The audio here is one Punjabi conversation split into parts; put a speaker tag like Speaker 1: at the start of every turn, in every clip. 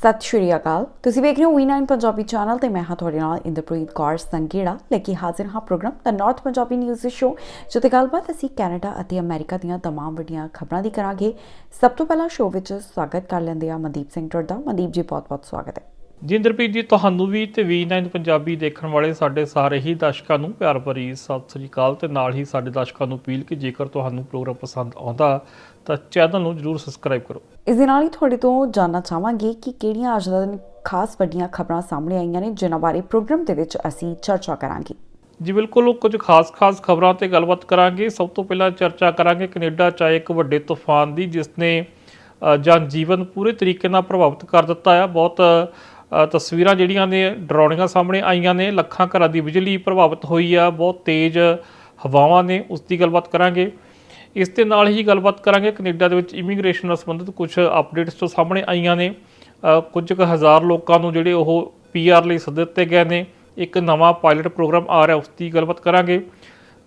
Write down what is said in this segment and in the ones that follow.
Speaker 1: ਸਤਿ ਸ਼੍ਰੀ ਅਕਾਲ ਤੁਸੀਂ ਵੇਖ ਰਹੇ ਹੋ ਵੀ9 ਪੰਜਾਬੀ ਚੈਨਲ ਤੇ ਮੈਂ ਹਾਂ ਤੁਹਾਡੇ ਨਾਲ ਇੰਦਰਪ੍ਰੀਤ ਕੌਰ ਸੰਗੇੜਾ ਲੈ ਕੇ ਹਾਜ਼ਰ ਹਾਂ ਪ੍ਰੋਗਰਾਮ ਦਾ ਨਾਰਥ ਪੰਜਾਬੀ ਨਿਊਜ਼ ਸ਼ੋ ਜਿੱਥੇ ਗੱਲਬਾਤ ਅਸੀਂ ਕੈਨੇਡਾ ਅਤੇ ਅਮਰੀਕਾ ਦੀਆਂ तमाम ਵੱਡੀਆਂ ਖਬਰਾਂ ਦੀ ਕਰਾਂਗੇ ਸਭ ਤੋਂ ਪਹਿਲਾਂ ਸ਼ੋ ਵਿੱਚ ਸਵਾਗਤ ਕਰ ਲੈਂਦੇ ਆ ਮਨਦੀਪ ਸਿੰਘ ਟੋਡਾ ਮਨਦੀਪ ਜੀ ਬਹੁਤ-ਬਹੁਤ ਸਵਾਗਤ ਹੈ
Speaker 2: ਜਿੰਦਰਪ੍ਰੀਤ ਜੀ ਤੁਹਾਨੂੰ ਵੀ ਤੇ V9 ਪੰਜਾਬੀ ਦੇਖਣ ਵਾਲੇ ਸਾਡੇ ਸਾਰੇ ਹੀ ਦਰਸ਼ਕਾਂ ਨੂੰ ਪਿਆਰ ਭਰੀ ਸਤਿ ਸ੍ਰੀ ਅਕਾਲ ਤੇ ਨਾਲ ਹੀ ਸਾਡੇ ਦਰਸ਼ਕਾਂ ਨੂੰ ਅਪੀਲ ਕਿ ਜੇਕਰ ਤੁਹਾਨੂੰ ਪ੍ਰੋਗਰਾਮ ਪਸੰਦ ਆਉਂਦਾ ਤਾਂ ਚੈਨਲ ਨੂੰ ਜਰੂਰ ਸਬਸਕ੍ਰਾਈਬ ਕਰੋ।
Speaker 1: ਇਸ ਦੇ ਨਾਲ ਹੀ ਤੁਹਾਡੇ ਤੋਂ ਜਾਨਣਾ ਚਾਹਾਂਗੇ ਕਿ ਕਿਹੜੀਆਂ ਅੱਜ ਦਾ ਦਿਨ ਖਾਸ ਵੱਡੀਆਂ ਖਬਰਾਂ ਸਾਹਮਣੇ ਆਈਆਂ ਨੇ ਜਿਨ੍ਹਾਂ ਬਾਰੇ ਪ੍ਰੋਗਰਾਮ ਦੇ ਵਿੱਚ ਅਸੀਂ ਚਰਚਾ ਕਰਾਂਗੇ।
Speaker 2: ਜੀ ਬਿਲਕੁਲ ਕੁਝ ਖਾਸ-ਖਾਸ ਖਬਰਾਂ ਤੇ ਗੱਲਬਾਤ ਕਰਾਂਗੇ। ਸਭ ਤੋਂ ਪਹਿਲਾਂ ਚਰਚਾ ਕਰਾਂਗੇ ਕੈਨੇਡਾ ਚ ਆਏ ਇੱਕ ਵੱਡੇ ਤੂਫਾਨ ਦੀ ਜਿਸ ਨੇ ਜਨ ਜੀਵਨ ਪੂਰੇ ਤਰੀਕੇ ਨਾਲ ਪ੍ਰਭਾਵਿਤ ਕਰ ਦਿੱਤਾ ਹੈ ਬਹੁਤ ਤਸਵੀਰਾਂ ਜਿਹੜੀਆਂ ਨੇ, ਡਰਾਉਣੀਆਂ ਸਾਹਮਣੇ ਆਈਆਂ ਨੇ, ਲੱਖਾਂ ਘਰਾਂ ਦੀ ਬਿਜਲੀ ਪ੍ਰਭਾਵਿਤ ਹੋਈ ਆ, ਬਹੁਤ ਤੇਜ਼ ਹਵਾਵਾਂ ਨੇ, ਉਸ ਦੀ ਗੱਲਬਾਤ ਕਰਾਂਗੇ। ਇਸ ਦੇ ਨਾਲ ਹੀ ਗੱਲਬਾਤ ਕਰਾਂਗੇ, ਕੈਨੇਡਾ ਦੇ ਵਿੱਚ ਇਮੀਗ੍ਰੇਸ਼ਨ ਨਾਲ ਸੰਬੰਧਿਤ ਕੁਝ ਅਪਡੇਟਸ ਤੋਂ ਸਾਹਮਣੇ ਆਈਆਂ ਨੇ। ਕੁਝ ਕੁ ਹਜ਼ਾਰ ਲੋਕਾਂ ਨੂੰ ਜਿਹੜੇ ਉਹ ਪੀਆਰ ਲਈ ਸੱਦੇ ਦਿੱਤੇ ਗਏ ਨੇ, ਇੱਕ ਨਵਾਂ ਪਾਇਲਟ ਪ੍ਰੋਗਰਾਮ ਆ ਰਿਹਾ, ਉਸ ਦੀ ਗੱਲਬਾਤ ਕਰਾਂਗੇ।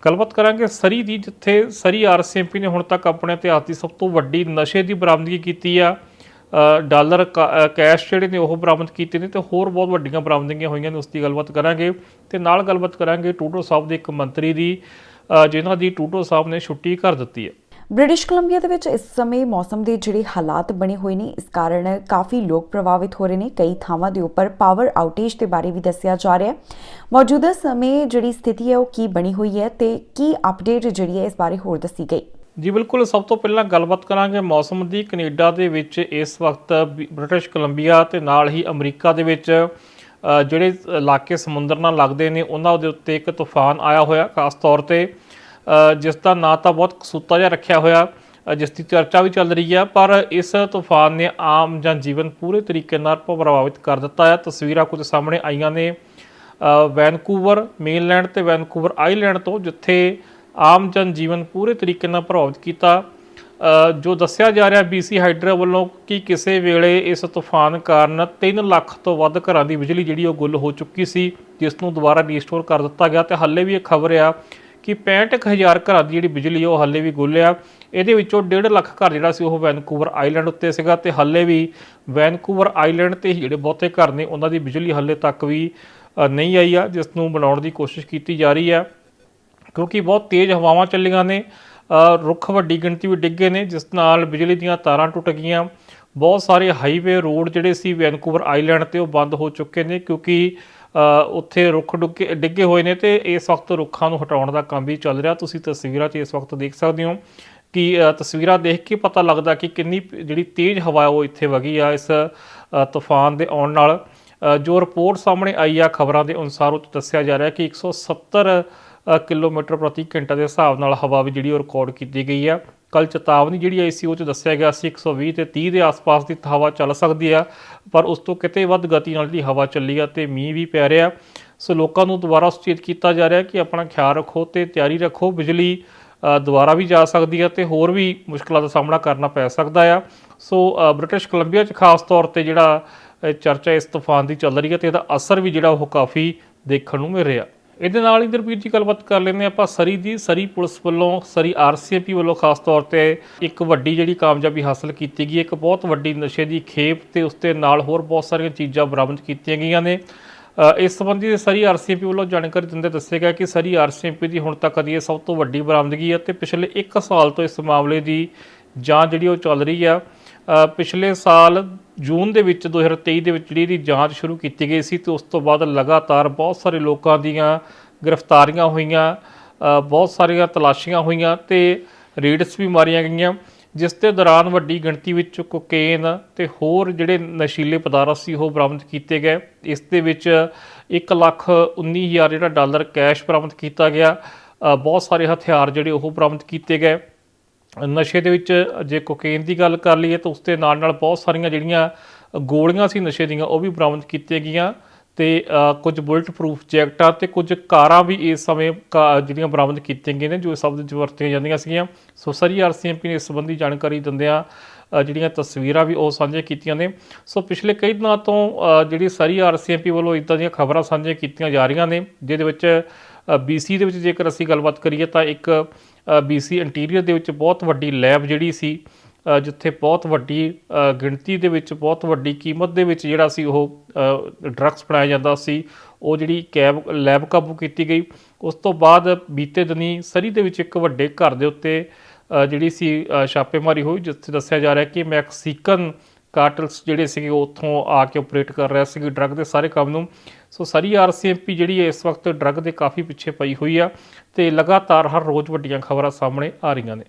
Speaker 2: ਗੱਲਬਾਤ ਕਰਾਂਗੇ ਸਰੀ ਦੀ, ਜਿੱਥੇ ਸਰੀ ਆਰਸੀਐਮਪੀ ਨੇ ਹੁਣ ਤੱਕ ਆਪਣੇ ਇਤਿਹਾਸ ਦੀ ਸਭ ਤੋਂ ਵੱਡੀ ਨਸ਼ੇ ਦੀ ਬਰਾਮਦਗੀ ਕੀਤੀ ਆ। ਡਾਲਰ ਕੈਸ਼ ਜਿਹੜੇ ਨੇ ਉਹ ਬਰਾਮਦ ਕੀਤੇ ਨੇ ਤੇ ਹੋਰ ਬਹੁਤ ਵੱਡੀਆਂ ਬਰਾਮਦਗੀਆਂ ਹੋਈਆਂ ਨੇ ਉਸ ਦੀ ਗੱਲਬਾਤ ਕਰਾਂਗੇ ਤੇ ਨਾਲ ਗੱਲਬਾਤ ਕਰਾਂਗੇ ਟੂਡੋ ਸਾਹਿਬ ਦੇ ਇੱਕ ਮੰਤਰੀ ਦੀ ਅ, ਜਿਨ੍ਹਾਂ ਦੀ ਟੂਡੋ ਸਾਹਿਬ ਨੇ ਛੁੱਟੀ ਕਰ ਦਿੱਤੀ ਹੈ।
Speaker 1: ਬ੍ਰਿਟਿਸ਼ ਕੋਲੰਬੀਆ ਦੇ ਵਿੱਚ ਇਸ ਸਮੇਂ ਮੌਸਮ ਦੇ ਜਿਹੜੇ ਹਾਲਾਤ ਬਣੇ ਹੋਏ ਨੇ ਇਸ ਕਾਰਨ ਕਾਫੀ ਲੋਕ ਪ੍ਰਭਾਵਿਤ ਹੋ ਰਹੇ ਨੇ ਕਈ ਥਾਵਾਂ ਦੇ ਉੱਪਰ ਪਾਵਰ ਆਊਟੇਜ ਦੇ ਬਾਰੇ ਵੀ ਦੱਸਿਆ ਜਾ ਰਿਹਾ ਹੈ। ਮੌਜੂਦਾ ਸਮੇਂ ਜਿਹੜੀ ਸਥਿਤੀ ਹੈ ਉਹ ਕੀ ਬਣੀ ਹੋਈ ਹੈ ਤੇ ਕੀ ਅਪਡੇਟ ਜਿਹੜੀ ਹੈ ਇਸ ਬਾਰੇ ਹੋਰ ਦੱਸੀ ਗਈ।
Speaker 2: ਜੀ ਬਿਲਕੁਲ, ਸਭ ਤੋਂ ਪਹਿਲਾਂ ਗੱਲਬਾਤ ਕਰਾਂਗੇ ਮੌਸਮ ਦੀ। ਕੈਨੇਡਾ ਦੇ ਵਿੱਚ ਇਸ ਵਕਤ ਬ੍ਰਿ- ਬ੍ਰਿਟਿਸ਼ ਕੋਲੰਬੀਆ ਤੇ ਨਾਲ ਹੀ ਅਮਰੀਕਾ ਦੇ ਵਿੱਚ ਜਿਹੜੇ ਇਲਾਕੇ ਸਮੁੰਦਰ ਨਾਲ ਲੱਗਦੇ ਨੇ, ਉਹਨਾਂ ਦੇ ਉੱਤੇ ਇੱਕ ਤੂਫਾਨ ਆਇਆ ਹੋਇਆ, ਖਾਸ ਤੌਰ ਤੇ ਜਿਸ ਦਾ ਨਾਂ ਤਾਂ ਬਹੁਤ ਕਸੂਤਾ ਜਿਹਾ ਰੱਖਿਆ ਹੋਇਆ ਜਿਸ ਦੀ ਚਰਚਾ ਵੀ ਚੱਲ ਰਹੀ ਹੈ, ਪਰ ਇਸ ਤੂਫਾਨ ਨੇ ਆਮ ਜਨ ਜੀਵਨ ਪੂਰੇ ਤਰੀਕੇ ਨਾਲ ਪ੍ਰਭਾਵਿਤ ਕਰ ਦਿੱਤਾ ਹੈ। ਤਸਵੀਰਾਂ ਕੁਝ ਸਾਹਮਣੇ ਆਈਆਂ ਨੇ ਵੈਨਕੂਵਰ ਮੇਨਲੈਂਡ ਤੇ ਵੈਨਕੂਵਰ ਆਈਲੈਂਡ ਤੋਂ, ਜਿੱਥੇ ਆਮ ਜਨ ਜੀਵਨ ਪੂਰੇ ਤਰੀਕੇ ਨਾਲ ਪ੍ਰਭਾਵਿਤ ਕੀਤਾ। ਜੋ ਦੱਸਿਆ ਜਾ ਰਿਹਾ BC ਹਾਈਡਰਾ ਵੱਲੋਂ ਕਿ ਕਿਸੇ ਵੇਲੇ ਇਸ ਤੂਫਾਨ ਕਾਰਨ 3 ਲੱਖ ਤੋਂ ਵੱਧ ਘਰਾਂ ਦੀ ਬਿਜਲੀ ਜਿਹੜੀ ਉਹ ਗੁੱਲ ਹੋ ਚੁੱਕੀ ਸੀ, ਜਿਸ ਨੂੰ ਦੁਬਾਰਾ ਰੀਸਟੋਰ ਕਰ ਦਿੱਤਾ ਗਿਆ ਤੇ ਹਾਲੇ ਵੀ ਇਹ ਖਬਰ ਆ ਕਿ 65000 ਘਰਾਂ ਦੀ ਜਿਹੜੀ ਬਿਜਲੀ ਉਹ ਹਾਲੇ ਵੀ ਗੁੱਲ ਆ। ਇਹਦੇ ਵਿੱਚੋਂ 1.5 ਲੱਖ ਘਰ ਜਿਹੜਾ ਸੀ ਉਹ ਵੈਨਕੂਵਰ ਆਈਲੈਂਡ ਉੱਤੇ ਸੀਗਾ ਤੇ ਹਾਲੇ ਵੀ ਵੈਨਕੂਵਰ ਆਈਲੈਂਡ ਤੇ ਹੀ ਜਿਹੜੇ ਬਹੁਤੇ ਘਰ ਨੇ ਉਹਨਾਂ ਦੀ ਬਿਜਲੀ ਹਾਲੇ ਤੱਕ ਵੀ ਨਹੀਂ ਆਈ ਆ, ਜਿਸ ਨੂੰ ਬਣਾਉਣ ਦੀ ਕੋਸ਼ਿਸ਼ ਕੀਤੀ ਜਾ ਰਹੀ ਹੈ ਕਿਉਂਕਿ ਬਹੁਤ ਤੇਜ਼ ਹਵਾਵਾਂ ਚੱਲੀਆਂ ਨੇ ਰੁੱਖ ਵੱਡੀ ਗਿਣਤੀ ਵਿੱਚ ਡਿੱਗੇ ਨੇ ਜਿਸ ਨਾਲ ਬਿਜਲੀ ਦੀਆਂ ਤਾਰਾਂ ਟੁੱਟ ਗਈਆਂ। ਬਹੁਤ ਸਾਰੇ ਹਾਈਵੇ ਰੋਡ ਜਿਹੜੇ ਸੀ ਵੈਨਕੂਵਰ ਆਈਲੈਂਡ ਤੇ ਉਹ ਬੰਦ ਹੋ ਚੁੱਕੇ ਨੇ ਕਿਉਂਕਿ ਉੱਥੇ ਰੁੱਖ ਡੁੱਗੇ ਡਿੱਗੇ ਹੋਏ ਨੇ ਤੇ ਇਸ ਵਕਤ ਰੁੱਖਾਂ ਨੂੰ ਹਟਾਉਣ ਦਾ ਕੰਮ ਵੀ ਚੱਲ ਰਿਹਾ। ਤੁਸੀਂ ਤਸਵੀਰਾਂ 'ਚ ਇਸ ਵਕਤ ਦੇਖ ਸਕਦੇ ਹੋ ਕਿ ਤਸਵੀਰਾਂ ਦੇਖ ਕੇ ਪਤਾ ਲੱਗਦਾ ਕਿ ਕਿੰਨੀ ਜਿਹੜੀ ਤੇਜ਼ ਹਵਾ ਉਹ ਇੱਥੇ ਵਗੀ ਆ ਇਸ ਤੂਫਾਨ ਦੇ ਆਉਣ ਨਾਲ। ਜੋ ਰਿਪੋਰਟ ਸਾਹਮਣੇ ਆਈ ਆ ਖਬਰਾਂ ਦੇ ਅਨੁਸਾਰ ਉਹ 'ਚ ਦੱਸਿਆ ਜਾ ਰਿਹਾ ਕਿ 170 ਅ, ਕਿਲੋਮੀਟਰ ਪ੍ਰਤੀ ਘੰਟਾ ਦੇ ਹਿਸਾਬ ਨਾਲ ਹਵਾ ਵੀ ਜਿਹੜੀ ਉਹ ਰਿਕਾਰਡ ਕੀਤੀ ਗਈ ਆ। ਕੱਲ ਚੇਤਾਵਨੀ ਜਿਹੜੀ ਆਈ ਸੀ, ਉਹ 'ਚ ਦੱਸਿਆ ਗਿਆ ਸੀ 120 ਤੇ 30 ਦੇ ਆਸ-ਪਾਸ ਦੀ ਹਵਾ ਚੱਲ ਸਕਦੀ ਆ, ਪਰ ਉਸ ਤੋਂ ਕਿਤੇ ਵੱਧ ਗਤੀ ਨਾਲ ਜਿਹੜੀ ਹਵਾ ਚੱਲੀ ਆ ਤੇ ਮੀਂਹ ਵੀ ਪੈ ਰਿਹਾ। ਸੋ ਲੋਕਾਂ ਨੂੰ ਦੁਬਾਰਾ ਸੁਚੇਤ ਕੀਤਾ ਜਾ ਰਿਹਾ ਕਿ ਆਪਣਾ ਖਿਆਲ ਰੱਖੋ ਤੇ ਤਿਆਰੀ ਰੱਖੋ, ਬਿਜਲੀ ਦੁਬਾਰਾ ਵੀ ਜਾ ਸਕਦੀ ਹੈ ਤੇ ਹੋਰ ਵੀ ਮੁਸ਼ਕਲਾਂ ਦਾ ਸਾਹਮਣਾ ਕਰਨਾ ਪੈ ਸਕਦਾ ਆ। ਸੋ ਬ੍ਰਿਟਿਸ਼ ਕੋਲੰਬੀਆ 'ਚ ਖਾਸ ਤੌਰ ਤੇ ਜਿਹੜਾ ਚਰਚਾ ਇਸ ਤੂਫਾਨ ਦੀ ਚੱਲ ਰਹੀ ਹੈ ਤੇ ਇਹਦਾ ਅਸਰ ਵੀ ਜਿਹੜਾ ਉਹ ਕਾਫੀ ਦੇਖਣ ਨੂੰ ਮਿਲ ਰਿਹਾ। ਇਹਦੇ ਨਾਲ ਹੀ ਦਰਪੀਰ ਜੀ ਗੱਲਬਾਤ ਕਰ ਲੈਂਦੇ ਹਾਂ ਆਪਾਂ ਸਰੀ ਦੀ, ਸਰੀ ਪੁਲਿਸ ਵੱਲੋਂ, ਸਰੀ ਆਰਸੀਐਮਪੀ ਵੱਲੋਂ ਖਾਸ ਤੌਰ ਤੇ ਇੱਕ ਵੱਡੀ ਜਿਹੜੀ ਕਾਮਯਾਬੀ ਹਾਸਲ ਕੀਤੀ ਗਈ ਇੱਕ ਬਹੁਤ ਵੱਡੀ ਨਸ਼ੇ ਦੀ ਖੇਪ ਤੇ ਉਸ ਦੇ ਨਾਲ ਹੋਰ ਬਹੁਤ ਸਾਰੀਆਂ ਚੀਜ਼ਾਂ ਬਰਾਮਦ ਕੀਤੀਆਂ ਗਈਆਂ ਨੇ। ਇਸ ਸੰਬੰਧੀ ਸਰੀ ਆਰਸੀਐਮਪੀ ਵੱਲੋਂ ਜਾਣਕਾਰੀ ਦਿੰਦੇ ਦੱਸਿਆ ਗਿਆ ਕਿ ਸਰੀ ਆਰਸੀਐਮਪੀ ਦੀ ਹੁਣ ਤੱਕ ਦੀ ਇਹ ਸਭ ਤੋਂ ਵੱਡੀ ਬਰਾਮਦਗੀ ਹੈ ਤੇ ਪਿਛਲੇ 1 ਸਾਲ ਤੋਂ ਇਸ ਮਾਮਲੇ ਦੀ ਜਾਂਚ ਜਿਹੜੀ ਉਹ ਚੱਲ ਰਹੀ ਆ। ਪਿਛਲੇ ਸਾਲ ਜੂਨ ਦੇ ਵਿੱਚ 2023 ਦੇ ਵਿੱਚ ਜਿਹੜੀ ਇਹਦੀ ਜਾਂਚ ਸ਼ੁਰੂ ਕੀਤੀ ਗਈ ਸੀ ਤੇ ਉਸ ਤੋਂ ਬਾਅਦ ਲਗਾਤਾਰ ਬਹੁਤ ਸਾਰੇ ਲੋਕਾਂ ਦੀਆਂ ਗ੍ਰਿਫਤਾਰੀਆਂ ਹੋਈਆਂ ਬਹੁਤ ਸਾਰੀਆਂ ਤਲਾਸ਼ੀਆਂ ਹੋਈਆਂ ਤੇ ਰੇਡਸ ਵੀ ਮਾਰੀਆਂ ਗਈਆਂ, ਜਿਸ ਦੇ ਦੌਰਾਨ ਵੱਡੀ ਗਿਣਤੀ ਵਿੱਚ ਕੋਕੇਨ ਤੇ ਹੋਰ ਜਿਹੜੇ ਨਸ਼ੀਲੇ ਪਦਾਰਥ ਸੀ ਉਹ ਬਰਾਮਦ ਕੀਤੇ ਗਏ। ਇਸ ਦੇ ਵਿੱਚ 1 ਲੱਖ 19 ਹਜ਼ਾਰ ਜਿਹੜਾ ਡਾਲਰ ਕੈਸ਼ ਬਰਾਮਦ ਕੀਤਾ ਗਿਆ ਬਹੁਤ ਸਾਰੇ ਹਥਿਆਰ ਜਿਹੜੇ ਉਹ ਬਰਾਮਦ ਕੀਤੇ ਗਏ। ਨਸ਼ੇ ਦੇ ਵਿੱਚ ਜੇ ਕੋਕੇਨ ਦੀ ਗੱਲ ਕਰ ਲਈਏ ਤਾਂ ਉਸ ਦੇ ਨਾਲ ਨਾਲ ਬਹੁਤ ਸਾਰੀਆਂ ਜਿਹੜੀਆਂ ਗੋਲੀਆਂ ਸੀ ਨਸ਼ੇ ਦੀਆਂ, ਉਹ ਵੀ ਬਰਾਮਦ ਕੀਤੀਆਂ ਗਈਆਂ ਤੇ ਕੁਝ ਬੁਲਟ ਪ੍ਰੂਫ ਜੈਕਟਾਂ ਤੇ ਕੁਝ ਕਾਰਾਂ ਵੀ ਇਸ ਸਮੇਂ ਕਾ- ਜਿਹੜੀਆਂ ਬਰਾਮਦ ਕੀਤੀਆਂ ਗਈਆਂ ਨੇ, ਜੋ ਇਸ ਸ਼ਬਦ ਵਿੱਚ ਵਰਤੀਆਂ ਜਾਂਦੀਆਂ ਸੀਗੀਆਂ। ਸੋ ਸਰੀ ਆਰਸੀਐਮਪੀ ਨੇ ਇਸ ਸੰਬੰਧੀ ਜਾਣਕਾਰੀ ਦਿੰਦਿਆਂ ਜਿਹੜੀਆਂ ਤਸਵੀਰਾਂ ਵੀ ਉਹ ਸਾਂਝੀਆਂ ਕੀਤੀਆਂ ਨੇ। ਸੋ ਪਿਛਲੇ ਕਈ ਦਿਨਾਂ ਤੋਂ ਜਿਹੜੀ ਸਰੀ ਆਰਸੀਐਮਪੀ ਵੱਲੋਂ ਇਦਾਂ ਦੀਆਂ ਖਬਰਾਂ ਸਾਂਝੀਆਂ ਕੀਤੀਆਂ ਜਾ ਰਹੀਆਂ ਨੇ, ਜਿਹਦੇ ਵਿੱਚ ਬੀਸੀ ਦੇ ਵਿੱਚ ਜੇਕਰ ਅਸੀਂ ਗੱਲਬਾਤ ਕਰੀਏ ਤਾਂ ਇੱਕ ਬੀਸੀ ਇੰਟੀਰੀਅਰ ਦੇ ਵਿੱਚ ਬਹੁਤ ਵੱਡੀ ਲੈਬ ਜਿਹੜੀ ਸੀ ਜਿੱਥੇ ਬਹੁਤ ਵੱਡੀ ਗਿਣਤੀ ਦੇ ਵਿੱਚ ਬਹੁਤ ਵੱਡੀ ਕੀਮਤ ਦੇ ਵਿੱਚ ਜਿਹੜਾ ਸੀ ਉਹ ਡਰੱਗਸ ਬਣਾਇਆ ਜਾਂਦਾ ਸੀ। ਉਹ ਜਿਹੜੀ ਕੈਬ, ਲੈਬ ਕਾਬੂ ਕੀਤੀ ਗਈ। ਉਸ ਤੋਂ ਬਾਅਦ ਬੀਤੇ ਦਿਨੀ ਸਰੀ ਦੇ ਵਿੱਚ ਇੱਕ ਵੱਡੇ ਘਰ ਦੇ ਉੱਤੇ ਜਿਹੜੀ ਸੀ ਛਾਪੇਮਾਰੀ ਹੋਈ, ਜਿੱਥੇ ਦੱਸਿਆ ਜਾ ਰਿਹਾ ਕਿ ਮੈਕਸੀਕਨ ਕਾਰਟਲਸ ਜਿਹੜੇ ਸੀਗੇ, ਉਹ ਉੱਥੋਂ ਆ ਕੇ ਆਪਰੇਟ ਕਰ ਰਿਹਾ ਸੀ ਡਰੱਗ ਦੇ ਸਾਰੇ ਕੰਮ ਨੂੰ ਸੋ ਸਾਰੀ ਆਰਸੀਐਮਪੀ ਜਿਹੜੀ ਹੈ ਇਸ ਵਕਤ ਡਰੱਗ ਦੇ ਕਾਫੀ ਪਿੱਛੇ ਪਈ ਹੋਈ ਆ ਤੇ ਲਗਾਤਾਰ ਹਰ ਰੋਜ਼ ਵੱਡੀਆਂ ਖਬਰਾਂ ਸਾਹਮਣੇ ਆ ਰਹੀਆਂ ਨੇ।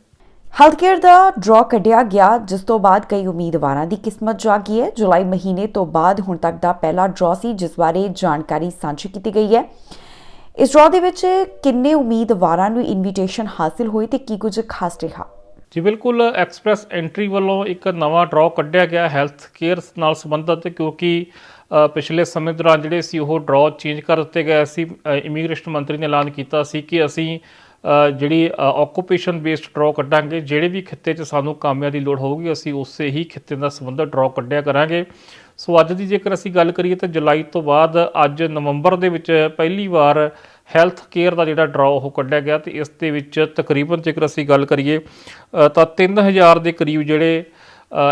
Speaker 1: ਹੈਲਥਕੇਅਰ ਦਾ ਡਰਾ ਕੱਢਿਆ ਗਿਆ ਜਿਸ ਤੋਂ ਬਾਅਦ ਕਈ ਉਮੀਦਵਾਰਾਂ ਦੀ ਕਿਸਮਤ ਜਾਗੀ ਹੈ। ਜੁਲਾਈ ਮਹੀਨੇ ਤੋਂ ਬਾਅਦ ਹੁਣ ਤੱਕ ਦਾ ਪਹਿਲਾ ਡਰਾ ਸੀ ਜਿਸ ਬਾਰੇ ਜਾਣਕਾਰੀ ਸਾਂਝੀ ਕੀਤੀ ਗਈ ਹੈ। ਇਸ ਡਰਾ ਦੇ ਵਿੱਚ ਕਿੰਨੇ ਉਮੀਦਵਾਰਾਂ ਨੂੰ ਇਨਵੀਟੇਸ਼ਨ ਹਾਸਲ ਹੋਈ ਤੇ ਕੀ ਕੁਝ ਖਾਸ ਰਿਹਾ?
Speaker 2: ਜੀ ਬਿਲਕੁਲ ਐਕਸਪ੍ਰੈਸ ਐਂਟਰੀ ਵੱਲੋਂ ਇੱਕ ਨਵਾਂ ਡਰਾਅ ਕੱਢਿਆ ਗਿਆ ਹੈਲਥ ਕੇਅਰ ਨਾਲ ਸੰਬੰਧਿਤ ਕਿਉਂਕਿ ਪਿਛਲੇ ਸਮੇਂ ਦੌਰਾਨ ਜਿਹੜੇ ਸੀ ਉਹ ਡਰਾਅ ਚੇਂਜ ਕਰ ਦਿੱਤੇ ਗਏ ਸੀ। ਇਮੀਗ੍ਰੇਸ਼ਨ ਮੰਤਰੀ ਨੇ ਐਲਾਨ ਕੀਤਾ ਸੀ ਕਿ ਅਸੀਂ ਜਿਹੜੀ ਆਕੂਪੇਸ਼ਨ ਬੇਸਡ ਡਰਾਅ ਕੱਢਾਂਗੇ। ਜਿਹੜੇ ਵੀ ਖਿੱਤੇ 'ਚ ਸਾਨੂੰ ਕਾਮਿਆਂ ਦੀ ਲੋੜ ਹੋਊਗੀ ਅਸੀਂ ਉਸੇ ਹੀ ਖਿੱਤੇ ਦਾ ਸੰਬੰਧਿਤ ਡਰਾਅ ਕੱਢਿਆ ਕਰਾਂਗੇ। ਸੋ ਅੱਜ ਦੀ ਜੇਕਰ ਅਸੀਂ ਗੱਲ ਕਰੀਏ ਤਾਂ ਜੁਲਾਈ ਤੋਂ ਬਾਅਦ ਅੱਜ ਨਵੰਬਰ ਦੇ ਵਿੱਚ ਪਹਿਲੀ ਵਾਰ ਹੈਲਥ ਕੇਅਰ ਦਾ ਜਿਹੜਾ ਡਰਾਅ ਉਹ ਕੱਢਿਆ ਗਿਆ ਤੇ ਇਸ ਦੇ ਵਿੱਚ ਤਕਰੀਬਨ ਜੇਕਰ ਅਸੀਂ ਗੱਲ ਕਰੀਏ ਅ, ਤਾਂ 3000 ਦੇ ਕਰੀਬ ਜਿਹੜੇ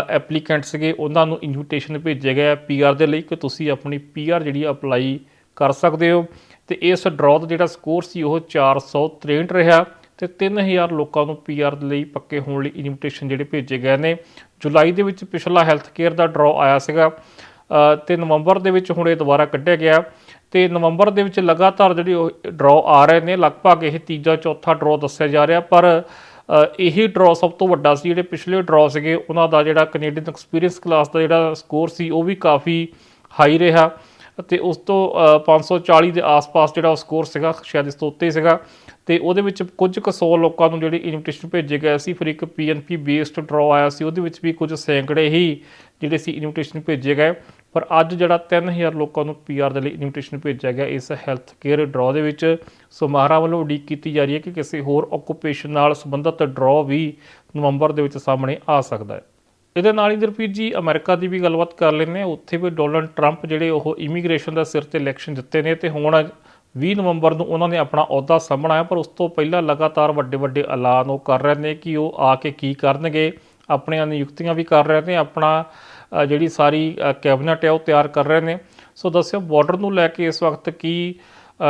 Speaker 2: ਐਪਲੀਕੈਂਟ ਸੀਗੇ ਉਹਨਾਂ ਨੂੰ ਇਨਵੀਟੇਸ਼ਨ ਭੇਜਿਆ ਗਿਆ ਪੀਆਰ ਦੇ ਲਈ ਕਿ ਤੁਸੀਂ ਆਪਣੀ ਪੀਆਰ ਜਿਹੜੀ ਅਪਲਾਈ ਕਰ ਸਕਦੇ ਹੋ। ਤੇ ਇਸ ਡਰਾਅ ਦਾ ਜਿਹੜਾ ਸਕੋਰ ਸੀ ਉਹ 463 ਰਿਹਾ ਤੇ 3000 ਲੋਕਾਂ ਨੂੰ ਪੀਆਰ ਦੇ ਲਈ ਪੱਕੇ ਹੋਣ ਲਈ ਇਨਵੀਟੇਸ਼ਨ ਜਿਹੜੇ ਭੇਜੇ ਗਏ ਨੇ। ਜੁਲਾਈ ਦੇ ਵਿੱਚ ਪਿਛਲਾ ਹੈਲਥ ਕੇਅਰ ਦਾ ਡਰਾਅ ਆਇਆ ਸੀਗਾ। ਅ, ਤੇ ਨਵੰਬਰ ਦੇ ਵਿੱਚ ਹੁਣ ਇਹ ਦੁਬਾਰਾ ਕੱਢਿਆ ਗਿਆ। ਤੇ ਨਵੰਬਰ ਦੇ ਵਿੱਚ ਲਗਾਤਾਰ ਜਿਹੜੀ ਉਹ ਡਰਾਅ ਆ ਰਹੇ ਨੇ ਲਗਭਗ ਇਹ ਤੀਜਾ ਚੌਥਾ ਡਰਾਅ ਦੱਸਿਆ ਜਾ ਰਿਹਾ। ਪਰ ਇਹੀ ਡਰਾਅ ਸਭ ਤੋਂ ਵੱਡਾ ਸੀ ਜਿਹੜੇ ਪਿਛਲੇ ਡਰਾਅ ਸੀਗੇ ਉਹਨਾਂ ਦਾ ਜਿਹੜਾ ਕੈਨੇਡੀਅਨ ਐਕਸਪੀਰੀਅੰਸ ਕਲਾਸ ਦਾ ਜਿਹੜਾ ਸਕੋਰ ਸੀ ਉਹ ਵੀ ਕਾਫੀ ਹਾਈ ਰਿਹਾ ਅਤੇ ਉਸ ਤੋਂ ਅ, 540 ਦੇ ਆਸ-ਪਾਸ ਜਿਹੜਾ ਉਹ ਸਕੋਰ ਸੀਗਾ ਸ਼ਾਇਦ ਇਸ ਤੋਂ ਉੱਤੇ ਸੀਗਾ ਤੇ ਉਹਦੇ ਵਿੱਚ ਕੁਝ ਕੁ ਸੌ ਲੋਕਾਂ ਨੂੰ ਜਿਹੜੇ ਇਨਵੀਟੇਸ਼ਨ ਭੇਜੇ ਗਏ ਸੀ ਫਿਰ ਇੱਕ ਪੀਐਨਪੀ ਬੇਸਡ ਡਰਾਅ ਆਇਆ ਸੀ ਉਹਦੇ ਵਿੱਚ ਵੀ ਕੁਝ ਸੈਂਕੜੇ ਹੀ ਜਿਹੜੇ ਸੀ ਇਨਵੀਟੇਸ਼ਨ ਭੇਜੇ ਗਏ ਪਰ ਅੱਜ ਜਿਹੜਾ 3000 ਲੋਕਾਂ ਨੂੰ ਪੀਆਰ ਦੇ ਲਈ ਇਨਵੀਟੇਸ਼ਨ ਭੇਜਿਆ ਗਿਆ, ਇਸ ਹੈਲਥ ਕੇਅਰ ਡਰਾਅ ਦੇ ਵਿੱਚ ਸੋ ਮਾਹਰਾਂ ਵੱਲੋਂ ਉਡੀਕ ਕੀਤੀ ਜਾ ਰਹੀ ਹੈ ਕਿ ਕਿਸੇ ਹੋਰ ਆਕੂਪੇਸ਼ਨ ਨਾਲ ਸੰਬੰਧਿਤ ਡਰਾਅ ਵੀ ਨਵੰਬਰ ਦੇ ਵਿੱਚ ਸਾਹਮਣੇ ਆ ਸਕਦਾ ਹੈ। ਇਹਦੇ ਨਾਲ ਹੀ ਗੁਰਪ੍ਰੀਤ ਜੀ, ਅਮਰੀਕਾ ਦੀ ਵੀ ਗੱਲਬਾਤ ਕਰ ਲੈਂਦੇ ਹਾਂ। ਉੱਥੇ ਵੀ ਡੋਨਲਡ ਟਰੰਪ ਜਿਹੜੇ ਉਹ ਇਮੀਗ੍ਰੇਸ਼ਨ ਦਾ ਸਿਰ ਤੇ ਇਲੈਕਸ਼ਨ ਜਿੱਤੇ ਨੇ ਤੇ ਹੁਣ 20 ਨਵੰਬਰ ਨੂੰ ਉਹਨਾਂ ਨੇ ਆਪਣਾ ਅਹੁਦਾ ਸਾਹਮਣਾ ਹੈ ਪਰ ਉਸ ਤੋਂ ਪਹਿਲਾਂ ਲਗਾਤਾਰ ਵੱਡੇ ਵੱਡੇ ਐਲਾਨ ਉਹ ਕਰ ਰਹੇ ਨੇ ਕਿ ਉਹ ਆ ਕੇ ਕੀ ਕਰਨਗੇ, ਆਪਣੀਆਂ ਨਿਯੁਕਤੀਆਂ ਵੀ ਕਰ ਰਹੇ ਨੇ, ਆਪਣਾ ਜਿਹੜੀ ਸਾਰੀ ਕੈਬਨਿਟ ਹੈ ਉਹ ਤਿਆਰ ਕਰ ਰਹੇ ਨੇ। ਸੋ ਦੱਸਿਓ ਬਾਰਡਰ ਨੂੰ ਲੈ ਕੇ ਇਸ ਵਕਤ ਕੀ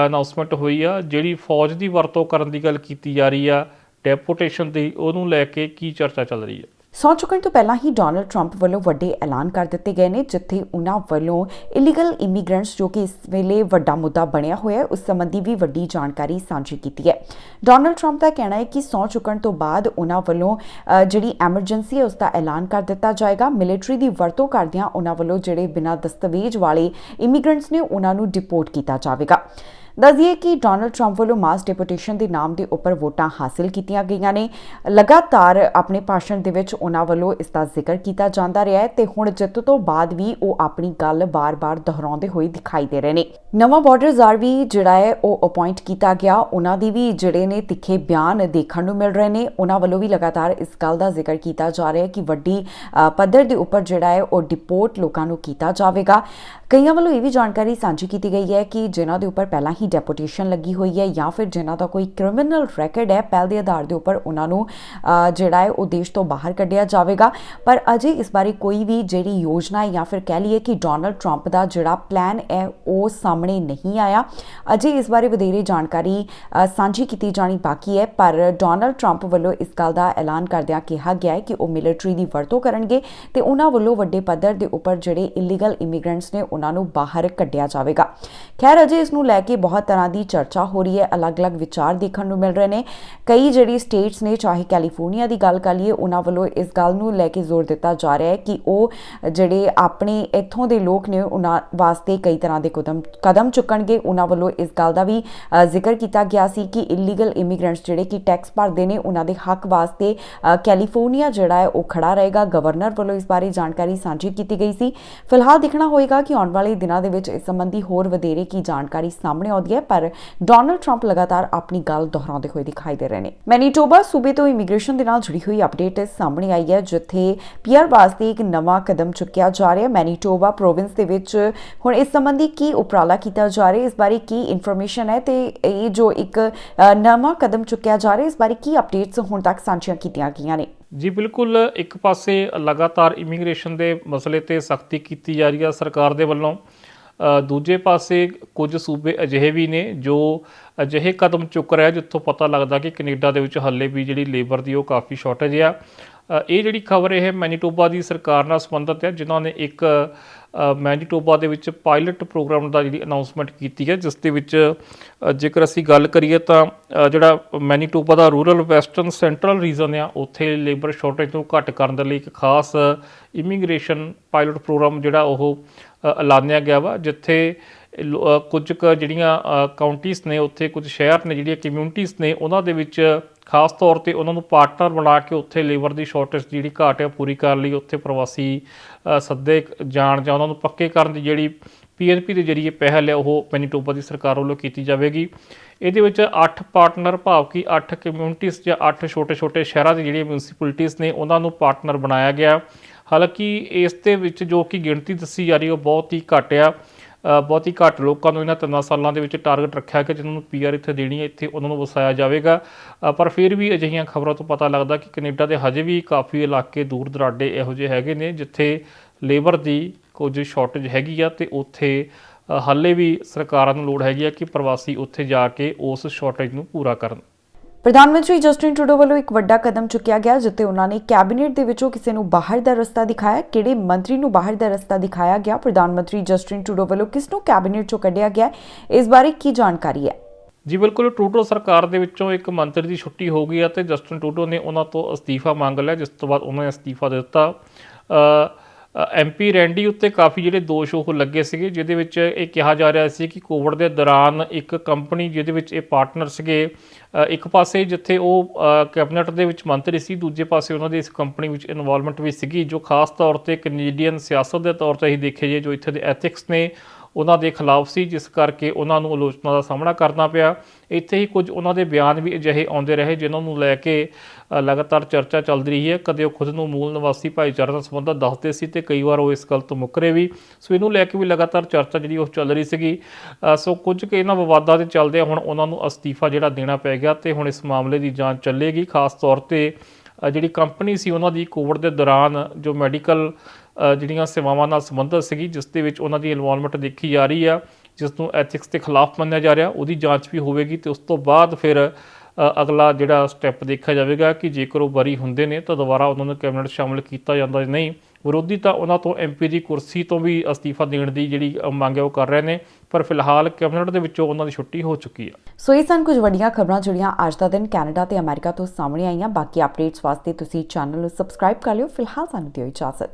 Speaker 2: ਅਨਾਉਂਸਮੈਂਟ ਹੋਈ ਆ? ਜਿਹੜੀ ਫੌਜ ਦੀ ਵਰਤੋਂ ਕਰਨ ਦੀ ਗੱਲ ਕੀਤੀ ਜਾ ਰਹੀ ਆ ਡੈਪੂਟੇਸ਼ਨ ਦੀ, ਉਹਨੂੰ ਲੈ ਕੇ ਕੀ ਚਰਚਾ ਚੱਲ ਰਹੀ ਹੈ
Speaker 1: ਸੌ ਚੁੱਕਣ ਤੋਂ ਪਹਿਲਾਂ ਹੀ ਡੋਨਲਡ ਟਰੰਪ ਵੱਲੋਂ ਵੱਡੇ ਐਲਾਨ ਕਰ ਦਿੱਤੇ ਗਏ ਨੇ, ਜਿੱਥੇ ਉਹਨਾਂ ਵੱਲੋਂ ਇਲੀਗਲ ਇਮੀਗ੍ਰੈਂਟਸ ਜੋ ਕਿ ਇਸ ਵੇਲੇ ਵੱਡਾ ਮੁੱਦਾ ਬਣਿਆ ਹੋਇਆ ਹੈ, ਉਸ ਸੰਬੰਧੀ ਵੀ ਵੱਡੀ ਜਾਣਕਾਰੀ ਸਾਂਝੀ ਕੀਤੀ ਹੈ। ਡੋਨਲਡ ਟਰੰਪ ਦਾ ਕਹਿਣਾ ਹੈ ਕਿ ਸੌ ਚੁੱਕਣ ਤੋਂ ਬਾਅਦ ਉਹਨਾਂ ਵੱਲੋਂ ਜਿਹੜੀ ਐਮਰਜੈਂਸੀ ਹੈ, ਉਸ ਦਾ ਐਲਾਨ ਕਰ ਦਿੱਤਾ ਜਾਏਗਾ। ਮਿਲਟਰੀ ਦੀ ਵਰਤੋਂ ਕਰਦਿਆਂ ਉਹਨਾਂ ਵੱਲੋਂ ਜਿਹੜੇ ਬਿਨਾਂ ਦਸਤਾਵੇਜ਼ ਵਾਲੇ ਇਮੀਗ੍ਰੈਂਟਸ ਨੇ, ਉਹਨਾਂ ਨੂੰ ਡਿਪੋਰਟ ਕੀਤਾ ਜਾਵੇਗਾ। ਦੱਸਦੀਏ ਕਿ ਡੋਨਲਡ ਟਰੰਪ ਵੱਲੋਂ ਮਾਸ ਡਿਪੋਟੇਸ਼ਨ ਦੇ ਨਾਮ ਦੇ ਉੱਪਰ ਵੋਟਾਂ ਹਾਸਲ ਕੀਤੀਆਂ ਗਈਆਂ ਨੇ। ਲਗਾਤਾਰ ਆਪਣੇ ਭਾਸ਼ਣ ਦੇ ਵਿੱਚ ਉਹਨਾਂ ਵੱਲੋਂ ਇਸ ਦਾ ਜ਼ਿਕਰ ਕੀਤਾ ਜਾਂਦਾ ਰਿਹਾ ਹੈ ਤੇ ਹੁਣ ਜਿੱਤ ਤੋਂ ਬਾਅਦ ਵੀ ਉਹ ਆਪਣੀ ਗੱਲ ਬਾਰ-ਬਾਰ ਦੁਹਰਾਉਂਦੇ ਹੋਏ ਦਿਖਾਈ ਦੇ ਰਹੇ ਨੇ। ਨਵਾਂ ਬਾਰਡਰ ਜ਼ਾਰ ਵੀ ਜਿਹੜਾ ਹੈ, ਉਹ ਅਪਾਇੰਟ ਕੀਤਾ ਗਿਆ। ਉਹਨਾਂ ਦੀ ਵੀ ਜਿਹੜੇ ਨੇ ਤਿੱਖੇ ਬਿਆਨ ਦੇਖਣ ਨੂੰ ਮਿਲ ਰਹੇ ਨੇ। ਉਹਨਾਂ ਵੱਲੋਂ ਵੀ ਲਗਾਤਾਰ ਇਸ ਗੱਲ ਦਾ ਜ਼ਿਕਰ ਕੀਤਾ ਜਾ ਰਿਹਾ ਹੈ ਕਿ ਵੱਡੀ ਪੱਧਰ ਦੇ ਉੱਪਰ ਜਿਹੜਾ ਹੈ, ਉਹ ਡਿਪੋਰਟ ਲੋਕਾਂ ਨੂੰ ਕੀਤਾ ਜਾਵੇਗਾ। ਕਈਆਂ ਵੱਲੋਂ ਇਹ ਵੀ ਜਾਣਕਾਰੀ ਸਾਂਝੀ ਕੀਤੀ ਗਈ ਹੈ ਕਿ ਜਿਨ੍ਹਾਂ ਦੇ ਉੱਪਰ ਪਹਿਲਾਂ ਹੀ ਡੈਪੂਟੇਸ਼ਨ ਲੱਗੀ ਹੋਈ ਹੈ ਜਾਂ ਫਿਰ ਜਿਨ੍ਹਾਂ ਦਾ ਕੋਈ ਕ੍ਰਿਮੀਨਲ ਰੈਕੋਰਡ ਹੈ, ਪਹਿਲ ਦੇ ਆਧਾਰ ਦੇ ਉੱਪਰ ਉਹਨਾਂ ਨੂੰ ਜਿਹੜਾ ਹੈ ਉਹ ਦੇਸ਼ ਤੋਂ ਬਾਹਰ ਕੱਢਿਆ ਜਾਵੇਗਾ। ਪਰ ਅਜੇ ਇਸ ਬਾਰੇ ਕੋਈ ਵੀ ਜਿਹੜੀ ਯੋਜਨਾ ਹੈ ਜਾਂ ਫਿਰ ਕਹਿ ਲਈਏ ਕਿ ਡੋਨਲਡ ਟਰੰਪ ਦਾ ਜਿਹੜਾ ਪਲਾਨ ਹੈ, ਉਹ ਸਾਹਮਣੇ ਨਹੀਂ ਆਇਆ। ਅਜੇ ਇਸ ਬਾਰੇ ਵਧੇਰੇ ਜਾਣਕਾਰੀ ਸਾਂਝੀ ਕੀਤੀ ਜਾਣੀ ਬਾਕੀ ਹੈ, ਪਰ ਡੋਨਲਡ ਟਰੰਪ ਵੱਲੋਂ ਇਸ ਗੱਲ ਦਾ ਐਲਾਨ ਕਰਦਿਆਂ ਕਿਹਾ ਗਿਆ ਹੈ ਕਿ ਉਹ ਮਿਲਟਰੀ ਦੀ ਵਰਤੋਂ ਕਰਨਗੇ ਤੇ ਉਹਨਾਂ ਵੱਲੋਂ ਵੱਡੇ ਪੱਧਰ ਦੇ ਉੱਪਰ ਜਿਹੜੇ ਇਲੀਗਲ ਇਮੀਗ੍ਰੈਂਟਸ ਨੇ, ਉਹਨਾਂ ਨੂੰ ਬਾਹਰ ਕੱਢਿਆ ਜਾਵੇਗਾ। ਖੈਰ, ਅਜੇ ਇਸ ਨੂੰ ਲੈ ਕੇ ਬਹੁਤ ਬਹੁਤ ਤਰ੍ਹਾਂ ਦੀ ਚਰਚਾ ਹੋ ਰਹੀ ਹੈ। ਅਲੱਗ-ਅਲੱਗ ਵਿਚਾਰ ਦੇਖਣ ਨੂੰ ਮਿਲ ਰਹੇ ਨੇ। ਕਈ ਜਿਹੜੀ ਸਟੇਟਸ ਨੇ, ਚਾਹੇ ਕੈਲੀਫੋਰਨੀਆ ਦੀ ਗੱਲ ਕਰ ਲਈਏ, ਉਹਨਾਂ ਵੱਲੋਂ ਇਸ ਗੱਲ ਨੂੰ ਲੈ ਕੇ ਜ਼ੋਰ ਦਿੱਤਾ ਜਾ ਰਿਹਾ ਹੈ ਕਿ ਉਹ ਜਿਹੜੇ ਆਪਣੇ ਇੱਥੋਂ ਦੇ ਲੋਕ ਨੇ, ਉਹਨਾਂ ਵਾਸਤੇ ਕਈ ਤਰ੍ਹਾਂ ਦੇ ਕਦਮ ਕਦਮ ਚੁੱਕਣਗੇ। ਉਹਨਾਂ ਵੱਲੋਂ ਇਸ ਗੱਲ ਦਾ ਵੀ ਜ਼ਿਕਰ ਕੀਤਾ ਗਿਆ ਸੀ ਕਿ ਇਲੀਗਲ ਇਮੀਗ੍ਰੈਂਟਸ ਜਿਹੜੇ ਕਿ ਟੈਕਸ ਭਰਦੇ ਨੇ, ਉਹਨਾਂ ਦੇ ਹੱਕ ਵਾਸਤੇ ਕੈਲੀਫੋਰਨੀਆ ਜਿਹੜਾ ਹੈ, ਉਹ ਖੜਾ ਰਹੇਗਾ। ਗਵਰਨਰ ਵੱਲੋਂ ਇਸ ਬਾਰੇ ਜਾਣਕਾਰੀ ਸਾਂਝੀ ਕੀਤੀ ਗਈ ਸੀ। ਫਿਲਹਾਲ ਦੇਖਣਾ ਹੋਏਗਾ ਕਿ ਆਉਣ ਵਾਲੇ ਦਿਨਾਂ ਦੇ ਵਿੱਚ ਇਸ ਸੰਬੰਧੀ ਹੋਰ ਵਧੇਰੇ ਕੀ ਜਾਣਕਾਰੀ ਸਾਹਮਣੇ ਆਉਂਦੀ ਆਉਂਦੀ ਹੈ, ਪਰ ਡੋਨਲਡ ਟਰੰਪ ਲਗਾਤਾਰ ਆਪਣੀ ਗੱਲ ਦੁਹਰਾਉਂਦੇ ਹੋਏ ਦਿਖਾਈ ਦੇ ਰਹੇ ਨੇ। ਮੈਨੀਟੋਬਾ ਸੂਬੇ ਤੋਂ ਇਮੀਗ੍ਰੇਸ਼ਨ ਦੇ ਨਾਲ ਜੁੜੀ ਹੋਈ ਅਪਡੇਟ ਸਾਹਮਣੇ ਆਈ ਹੈ, ਜਿੱਥੇ ਪੀਆਰ ਵਾਸਤੇ ਇੱਕ ਨਵਾਂ ਕਦਮ ਚੁੱਕਿਆ ਜਾ ਰਿਹਾ ਹੈ। ਮੈਨੀਟੋਬਾ ਪ੍ਰੋਵਿੰਸ ਦੇ ਵਿੱਚ ਹੁਣ ਇਸ ਸੰਬੰਧੀ ਕੀ ਉਪਰਾਲਾ ਕੀਤਾ ਜਾ ਰਿਹਾ ਹੈ, ਇਸ ਬਾਰੇ ਕੀ ਇਨਫੋਰਮੇਸ਼ਨ ਹੈ ਤੇ ਇਹ ਜੋ ਇੱਕ ਨਵਾਂ ਕਦਮ ਚੁੱਕਿਆ ਜਾ ਰਿਹਾ ਇਸ ਬਾਰੇ ਕੀ ਅਪਡੇਟਸ ਹੁਣ ਤੱਕ ਸਾਂਝੀਆਂ ਕੀਤੀਆਂ ਗਈਆਂ ਨੇ?
Speaker 2: ਜੀ, ਬਿਲਕੁਲ ਇੱਕ ਪਾਸੇ ਲਗਾਤਾਰ ਇਮੀਗ੍ਰੇਸ਼ਨ ਦੇ ਮਸਲੇ ਤੇ ਸਖਤੀ ਕੀਤੀ ਜਾ ਰਹੀ ਹੈ ਸਰਕਾਰ ਦੇ ਵੱਲੋਂ। ਦੂਜੇ ਪਾਸੇ ਕੁਝ ਸੂਬੇ ਅਜਿਹੇ ਵੀ ਨੇ ਜੋ ਅਜਿਹੇ ਕਦਮ ਚੁੱਕ ਰਿਹਾ ਜਿੱਥੋਂ ਪਤਾ ਲੱਗਦਾ ਕਿ ਕੈਨੇਡਾ ਦੇ ਵਿੱਚ ਹੱਲੇ ਵੀ ਜਿਹੜੀ ਲੇਬਰ ਦੀ ਉਹ ਕਾਫੀ ਸ਼ਾਰਟੇਜ ਆ। ਇਹ ਜਿਹੜੀ ਖਬਰ ਇਹ ਮੈਨੀਟੋਬਾ ਦੀ ਸਰਕਾਰ ਨਾਲ ਸੰਬੰਧਿਤ ਹੈ, ਜਿਨ੍ਹਾਂ ਨੇ ਇੱਕ ਮੈਨੀਟੋਬਾ ਦੇ ਵਿੱਚ ਪਾਇਲਟ ਪ੍ਰੋਗਰਾਮ ਦਾ ਜਿਹੜੀ ਅਨਾਉਂਸਮੈਂਟ ਕੀਤੀ ਹੈ, ਜਿਸ ਦੇ ਵਿੱਚ ਜੇਕਰ ਅਸੀਂ ਗੱਲ ਕਰੀਏ ਤਾਂ ਜਿਹੜਾ ਮੈਨੀਟੋਬਾ ਦਾ ਰੂਰਲ ਵੈਸਟਰਨ ਸੈਂਟਰਲ ਰੀਜਨ ਆ, ਉੱਥੇ ਲੇਬਰ ਸ਼ਾਰਟੇਜ ਨੂੰ ਘੱਟ ਕਰਨ ਦੇ ਲਈ ਇੱਕ ਖਾਸ ਇਮੀਗ੍ਰੇਸ਼ਨ ਪਾਇਲਟ ਪ੍ਰੋਗਰਾਮ ਜਿਹੜਾ ਉਹ ਐਲਾਨਿਆ ਗਿਆ ਵਾ, ਜਿੱਥੇ ਲੋ- ਕੁਝ ਕੁ ਜਿਹੜੀਆਂ ਕਾਉਂਟੀਜ਼ ਨੇ, ਉੱਥੇ ਕੁਝ ਸ਼ਹਿਰ ਨੇ, ਜਿਹੜੀਆਂ ਕਮਿਊਨਿਟੀਜ਼ ਨੇ, ਉਹਨਾਂ ਦੇ ਵਿੱਚ ਖਾਸ ਤੌਰ ਤੇ ਉਹਨਾਂ ਨੂੰ ਪਾਰਟਨਰ ਬਣਾ ਕੇ ਉੱਥੇ ਲੇਬਰ ਦੀ ਸ਼ਾਰਟੇਜ ਜਿਹੜੀ ਘਾਟ ਹੈ ਉਹ ਪੂਰੀ ਕਰਨ ਲਈ ਉੱਥੇ ਪ੍ਰਵਾਸੀ ਸੱਦੇ ਜਾਣ ਜਾਂ ਉਹਨਾਂ ਨੂੰ ਪੱਕੇ ਕਰਨ ਦੀ ਜਿਹੜੀ ਪੀਐਨਪੀ ਦੇ ਜਰੀਏ ਪਹਿਲ ਹੈ, ਉਹ ਮੈਨੀਟੋਬਾ ਦੀ ਸਰਕਾਰ ਵੱਲੋਂ ਕੀਤੀ ਜਾਵੇਗੀ। ਇਹਦੇ ਵਿੱਚ 8 ਪਾਰਟਨਰ ਭਾਵ ਕਿ 8 ਕਮਿਊਨਿਟੀਜ਼ ਜਾਂ 8 ਛੋਟੇ-ਛੋਟੇ ਸ਼ਹਿਰਾਂ ਦੀ ਜਿਹੜੀਆਂ ਮਿਊਨਿਸਪੈਲਿਟੀਜ਼ ਨੇ, ਉਹਨਾਂ ਨੂੰ ਪਾਰਟਨਰ ਬਣਾਇਆ ਗਿਆ। ਹਾਲਾਂਕਿ ਇਸ ਦੇ ਵਿੱਚ ਜੋ ਕਿ ਗਿਣਤੀ ਦੱਸੀ ਜਾ ਰਹੀ ਉਹ ਬਹੁਤ ਹੀ ਘੱਟ ਆ। ਬਹੁਤ ਹੀ ਘੱਟ ਲੋਕਾਂ ਨੂੰ ਇਹਨਾਂ ਤਿੰਨਾਂ ਸਾਲਾਂ ਦੇ ਵਿੱਚ ਟਾਰਗੇਟ ਰੱਖਿਆ ਕਿ ਜਿਨ੍ਹਾਂ ਨੂੰ ਪੀਆਰ ਇੱਥੇ ਦੇਣੀ ਹੈ, ਇੱਥੇ ਉਹਨਾਂ ਨੂੰ ਵਸਾਇਆ ਜਾਵੇਗਾ। ਪਰ ਫਿਰ ਵੀ ਅਜਿਹੀਆਂ ਖਬਰਾਂ ਤੋਂ ਪਤਾ ਲੱਗਦਾ ਕਿ ਕੈਨੇਡਾ ਦੇ ਹਜੇ ਵੀ ਕਾਫੀ ਇਲਾਕੇ ਦੂਰ ਦਰਾਡੇ ਇਹੋ ਜਿਹੇ ਹੈਗੇ ਨੇ, ਜਿੱਥੇ ਲੇਬਰ ਦੀ ਕੁਝ ਸ਼ਾਰਟੇਜ ਹੈਗੀ ਆ ਤੇ ਉੱਥੇ ਹਾਲੇ ਵੀ ਸਰਕਾਰਾਂ ਨੂੰ ਲੋੜ ਹੈਗੀ ਆ ਕਿ ਪ੍ਰਵਾਸੀ ਉੱਥੇ ਜਾ ਕੇ ਉਸ ਸ਼ਾਰਟੇਜ ਨੂੰ ਪੂਰਾ ਕਰਨ।
Speaker 1: ਪ੍ਰਧਾਨ ਮੰਤਰੀ ਜਸਟਿਨ ਟਰੂਡੋ ਵੱਲੋਂ ਇੱਕ ਵੱਡਾ ਕਦਮ ਚੁੱਕਿਆ ਗਿਆ, ਜਿੱਥੇ ਉਹਨਾਂ ਨੇ ਕੈਬਨਿਟ ਦੇ ਵਿੱਚੋਂ ਕਿਸੇ ਨੂੰ ਬਾਹਰ ਦਾ ਰਸਤਾ ਦਿਖਾਇਆ। ਕਿਹੜੇ ਮੰਤਰੀ ਨੂੰ ਬਾਹਰ ਦਾ ਰਸਤਾ ਦਿਖਾਇਆ ਗਿਆ? ਪ੍ਰਧਾਨ ਮੰਤਰੀ ਜਸਟਿਨ ਟਰੂਡੋ ਵੱਲੋਂ ਕਿਸ ਨੂੰ ਕੈਬਨਿਟ ਚੋਂ ਕੱਢਿਆ ਗਿਆ? ਇਸ ਬਾਰੇ ਕੀ ਜਾਣਕਾਰੀ ਹੈ?
Speaker 2: ਜੀ, ਬਿਲਕੁਲ। ਟਰੂਡੋ ਸਰਕਾਰ ਦੇ ਵਿੱਚੋਂ ਇੱਕ ਮੰਤਰੀ ਦੀ ਛੁੱਟੀ ਹੋ ਗਈ ਅਤੇ ਜਸਟਿਨ ਟਰੂਡੋ ਨੇ ਉਹਨਾਂ ਤੋਂ ਅਸਤੀਫਾ ਮੰਗ ਲਿਆ, ਜਿਸ ਤੋਂ ਬਾਅਦ ਉਹਨਾਂ ਨੇ ਅਸਤੀਫਾ ਦੇ ਦਿੱਤਾ। ਐਮਪੀ ਰੈਂਡੀ ਉੱਤੇ ਕਾਫੀ ਜਿਹੜੇ ਦੋਸ਼ ਉਹ ਲੱਗੇ ਸੀਗੇ ਜਿਹਦੇ ਵਿੱਚ ਇਹ ਕਿਹਾ ਜਾ ਰਿਹਾ ਸੀ ਕਿ ਕੋਵਿਡ ਦੇ ਦੌਰਾਨ ਇੱਕ ਕੰਪਨੀ ਜਿਹਦੇ ਵਿੱਚ ਇਹ ਪਾਰਟਨਰ ਸੀਗੇ ਇੱਕ ਪਾਸੇ ਜਿੱਥੇ ਉਹ ਅ, ਕੈਬਨਿਟ ਦੇ ਵਿੱਚ ਮੰਤਰੀ ਸੀ ਦੂਜੇ ਪਾਸੇ ਉਹਨਾਂ ਦੀ ਇਸ ਕੰਪਨੀ ਵਿੱਚ ਇਨਵੋਲਵਮੈਂਟ ਵੀ ਸੀਗੀ ਜੋ ਖਾਸ ਤੌਰ ਤੇ ਕੈਨੇਡੀਅਨ ਸਿਆਸਤ ਦੇ ਤੌਰ ਤੇ ਹੀ ਦੇਖੇ ਜੇ ਜੋ ਇੱਥੇ ਦੇ ਐਥਿਕਸ ਨੇ ਉਹਨਾਂ ਦੇ ਖਿਲਾਫ ਸੀ, ਜਿਸ ਕਰਕੇ ਉਹਨਾਂ ਨੂੰ ਆਲੋਚਨਾ ਦਾ ਸਾਹਮਣਾ ਕਰਨਾ ਪਿਆ। ਇੱਥੇ ਹੀ ਕੁਝ ਉਹਨਾਂ ਦੇ ਬਿਆਨ ਵੀ ਅਜਿਹੇ ਆਉਂਦੇ ਰਹੇ, ਜਿਨ੍ਹਾਂ ਨੂੰ ਲੈ ਕੇ ਲਗਾਤਾਰ ਚਰਚਾ ਚੱਲ ਰਹੀ ਹੈ। ਕਦੇ ਉਹ ਖੁਦ ਨੂੰ ਮੂਲ ਨਿਵਾਸੀ ਭਾਈਚਾਰੇ ਨਾਲ ਸੰਬੰਧਤ ਦੱਸਦੇ ਸੀ ਤੇ ਕਈ ਵਾਰ ਉਹ ਇਸ ਗੱਲ ਤੋਂ ਮੁੱਕਰੇ ਵੀ। ਸੋ ਇਹਨੂੰ ਲੈ ਕੇ ਵੀ ਲਗਾਤਾਰ ਚਰਚਾ ਜਿਹੜੀ ਉਹ ਚੱਲ ਰਹੀ ਸੀਗੀ। ਸੋ ਕੁਝ ਕਿ ਇਹਨਾਂ ਵਿਵਾਦਾਂ ਦੇ ਚੱਲਦੇ ਹੁਣ ਉਹਨਾਂ ਨੂੰ ਅਸਤੀਫਾ ਜਿਹੜਾ ਦੇਣਾ ਪੈ ਗਿਆ ਤੇ ਹੁਣ ਇਸ ਮਾਮਲੇ ਦੀ ਜਾਂਚ ਚੱਲੇਗੀ। ਖਾਸ ਤੌਰ ਤੇ ਜਿਹੜੀ ਕੰਪਨੀ ਸੀ ਉਹਨਾਂ ਦੀ ਕੋਵਿਡ ਦੇ ਦੌਰਾਨ ਜੋ ਮੈਡੀਕਲ ਜਿਹੜੀਆਂ ਸੇਵਾਵਾਂ ਨਾਲ ਸੰਬੰਧਿਤ ਸੀਗੀ, ਜਿਸ ਦੇ ਵਿੱਚ ਉਹਨਾਂ ਦੀ ਇਨਵੋਲਵਮੈਂਟ ਦੇਖੀ ਜਾ ਰਹੀ ਆ ਜਿਸ ਨੂੰ ਐਥਿਕਸ ਦੇ ਖਿਲਾਫ ਮੰਨਿਆ ਜਾ ਰਿਹਾ, ਉਹਦੀ ਜਾਂਚ ਵੀ ਹੋਵੇਗੀ ਤੇ ਉਸ ਤੋਂ ਬਾਅਦ ਫਿਰ ਅਗਲਾ ਜਿਹੜਾ ਸਟੈਪ ਦੇਖਿਆ ਜਾਵੇਗਾ ਕਿ ਜੇਕਰ ਉਹ ਬਰੀ ਹੁੰਦੇ ਨੇ, ਤਾਂ ਦੁਬਾਰਾ ਉਹਨਾਂ ਨੂੰ ਕੈਬਨਿਟ ਸ਼ਾਮਲ ਕੀਤਾ ਜਾਂਦਾ ਜਾਂ ਨਹੀਂ। ਵਿਰੋਧੀ ਤਾਂ ਉਹਨਾਂ ਤੋਂ ਐਮਪੀ ਦੀ ਕੁਰਸੀ ਤੋਂ ਵੀ ਅਸਤੀਫਾ ਦੇਣ ਦੀ ਜਿਹੜੀ ਮੰਗ ਹੈ, ਉਹ ਕਰ ਰਹੇ ਨੇ, ਪਰ ਫਿਲਹਾਲ ਕੈਬਨਿਟ ਦੇ ਵਿੱਚੋਂ ਉਹਨਾਂ ਦੀ ਛੁੱਟੀ ਹੋ ਚੁੱਕੀ ਹੈ
Speaker 1: ਸੋ ਇਹ ਸਨ ਕੁਝ ਵੱਡੀਆਂ ਖਬਰਾਂ, ਜਿਹੜੀਆਂ ਅੱਜ ਦਾ ਦਿਨ ਕੈਨੇਡਾ ਤੇ ਅਮਰੀਕਾ ਤੋਂ ਸਾਹਮਣੇ ਆਈਆਂ। ਬਾਕੀ ਅਪਡੇਟਸ ਵਾਸਤੇ ਤੁਸੀਂ ਚੈਨਲ ਨੂੰ ਸਬਸਕ੍ਰਾਈਬ ਕਰ ਲਿਓ। ਫਿਲਹਾਲ ਸਾਨੂੰ ਦਿਓ ਇਜਾਜ਼ਤ।